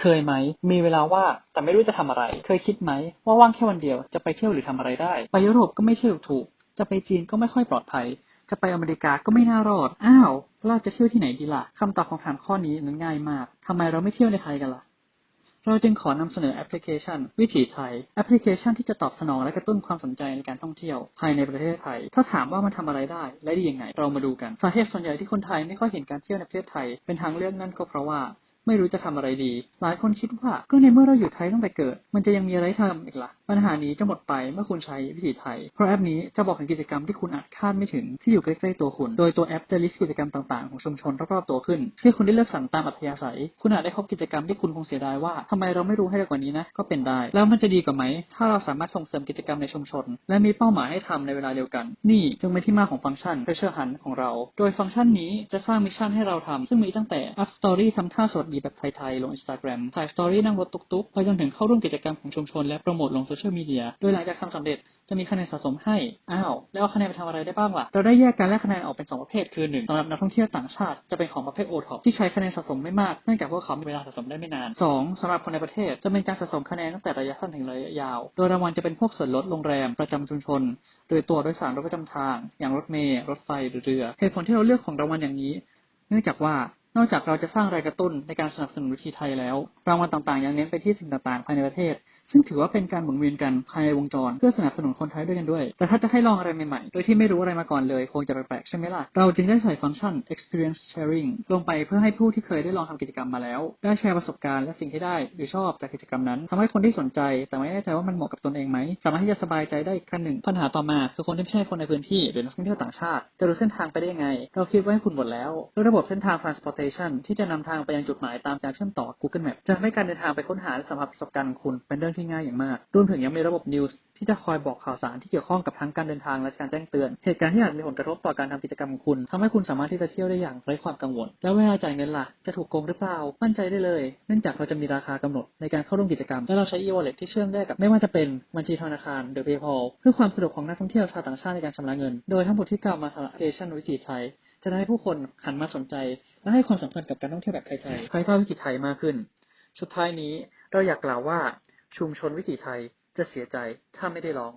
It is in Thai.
เคยไหม มีเวลาว่างแต่ไม่รู้จะทำอะไร เคยคิดไหมว่าว่างแค่วันเดียวจะไปเที่ยวหรือทำอะไรได้ ไปยุโรปก็ไม่ใช่ถูกๆจะไปจีนก็ไม่ค่อยปลอดภัย จะไปอเมริกาก็ไม่น่ารอด อ้าวแล้วเราจะเที่ยวที่ไหนดีล่ะคำตอบของถามข้อนี้นั้นง่ายมากทำไมเราไม่เที่ยวในไทยกันล่ะเราจึงขอนำเสนอแอปพลิเคชัน วิถีไทย แอปพลิเคชันที่จะตอบสนองและกระตุ้นความสนใจในการท่องเที่ยว ภายในประเทศไทย ถ้าถามว่ามันทำอะไรได้และดียังไง เรามาดูกัน สาเหตุส่วนใหญ่ที่คนไทยไม่ค่อยเห็นการเที่ยวในประเทศไทยเป็นทางเลือกนั่นก็เพราะว่า ไม่รู้จะทำอะไรดี หลายคนคิดว่าก็ในเมื่อเราอยู่ไทยตั้งแต่เกิด มันจะยังมีอะไรทำอีกละ่ะ ปัญหานี้จะหมดไปเมื่อคุณใช้วิถีไทย เพราะแอปนี้จะบอกถึงกิจกรรมที่คุณอาจคาดไม่ถึงที่อยู่ใกล้ๆตัวคุณ โดยตัวแอปจะลิสต์กิจกรรมต่างๆของชุมชนรอบๆตัวขึ้นให้คุณได้เลือกสรรตามอัธยาศัย คุณอาจได้พบกิจกรรมที่คุณคงเสียดายว่าทำไมเราไม่รู้ให้เร็วกว่านี้นะ ก็เป็นได้ แล้วมันจะดีกว่าไหม ถ้าเราสามารถส่งเสริมกิจกรรมในชุมชน และมีเป้าหมายให้ทำในเวลาเดียวกัน นี่จึงเป็นที่มาของฟังก์ชัน Treasure Hunt ของเรา โดยฟังก์ชันนี้จะสร้างมิชชั่นให้เราทำซึ่งมีตั้งแต่ Up Story ทำท่าสวัสดีแบบไทยๆลง Instagram ถ่าย Story นั่งรถตุ๊กๆ ไปจนถึงเข้าร่วมกิจกรรมของชุมชนและโปรโมทลงโซเชียลมีเดีย โดยหลังจากทำสำเร็จจะมีคะแนนสะสมให้ อ้าว แล้วคะแนนไปทำอะไรได้บ้างล่ะ เราได้แยกการแลกคะแนนออกเป็น 2 ประเภท คือ 1สำหรับนักท่องเที่ยวต่างชาติ จะเป็นของประเภท o t o p ที่ใช้คะแนนสะสมไม่มาก เนื่องจากพวกเขามีเวลาสะสมได้ไม่นาน 2สำหรับคนในประเทศ จะเป็นการสะสมคะแนนตั้งแต่ระยะสั้นถึงระยะยาว โดยรางวัลจะเป็นพวกส่วนลดโรงแรมประจำชุมชน โดยตัวโดยสารรถประจำทาง อย่างรถเมล์ รถไฟ หรือเรือ เหตุผลที่เราเลือกของรางวัลอย่างนี้ เนื่องจากว่า นอกจากเราจะสร้างแรงกระตุ้นในการสนับสนุนวิธีไทยแล้ว รางวัลต่างๆยังเน้นไปที่สิ่งต่างๆ ภายในประเทศซึ่งถือว่าเป็นการหมุนเวียนกันภายในวงจร เพื่อสนับสนุนคนไทยด้วยกันด้วย แต่ถ้าจะให้ลองอะไรใหม่ๆ โดยที่ไม่รู้อะไรมาก่อนเลย คงจะแปลกๆใช่ไหมล่ะ เราจึงได้ใส่ฟังก์ชัน experience sharing ลงไปเพื่อให้ผู้ที่เคยได้ลองทำกิจกรรมมาแล้ว ได้แชร์ประสบการณ์และสิ่งที่ได้หรือชอบจากกิจกรรมนั้นทำให้คนที่สนใจ แต่ไม่แน่ใจว่ามันเหมาะกับตนเองไหมสามารถที่จะสบายใจได้อีกขั้นหนึ่งปัญหาต่อมาคือคนที่ไม่ใช่คนในพื้นที่หรือนักท่องเที่ยวต่างชาติจะรู้เส้นทางไปได้ยังไง เราคิดไว้ให้คุณหมดแล้วด้วยระบบเส้นทาง transportation ที่จะนำทางไปยังจุดหมายตามการเชื่อมต่อ Google Map จะทำให้การเดินทางไปค้นหาและสัมผัสประสบการณ์ของคุณเป็นเรื่องที่ง่ายอย่างมาก รวมถึงยังมีระบบ News ที่จะคอยบอกข่าวสารที่เกี่ยวข้องกับทั้งการเดินทางและการแจ้งเตือน เหตุการณ์ที่อาจมีผลกระทบต่อการทำกิจกรรมของคุณทำให้คุณสามารถที่จะเที่ยวได้อย่างไร้ความกังวล แล้วเวลาจ่ายเงินล่ะ จะถูกโกงหรือเปล่า มั่นใจได้เลย เนื่องจากเราจะมีราคากำหนดในการเข้าร่วมกิจกรรม และเราใช้ e-wallet ที่เชื่อมได้กับไม่ว่าจะเป็นบัญชีธนาคารหรือ PayPal เพื่อความสะดวกของนักท่องเที่ยวชาวต่างชาติในการชำระเงิน โดยทั้งหมดที่กล่าวมาสำหรับแอปพลิเคชันวิถีไทยจะทำให้ผู้คนหันมาสนใจ และให้ความสำคัญกับการท่องเที่ยวแบบไทยๆใกล้ๆวิถีไทยมากขึ้น สุดท้ายนี้เราอยากกล่าวว่า ชุมชนวิถีไทยจะเสียใจถ้าไม่ได้ลอง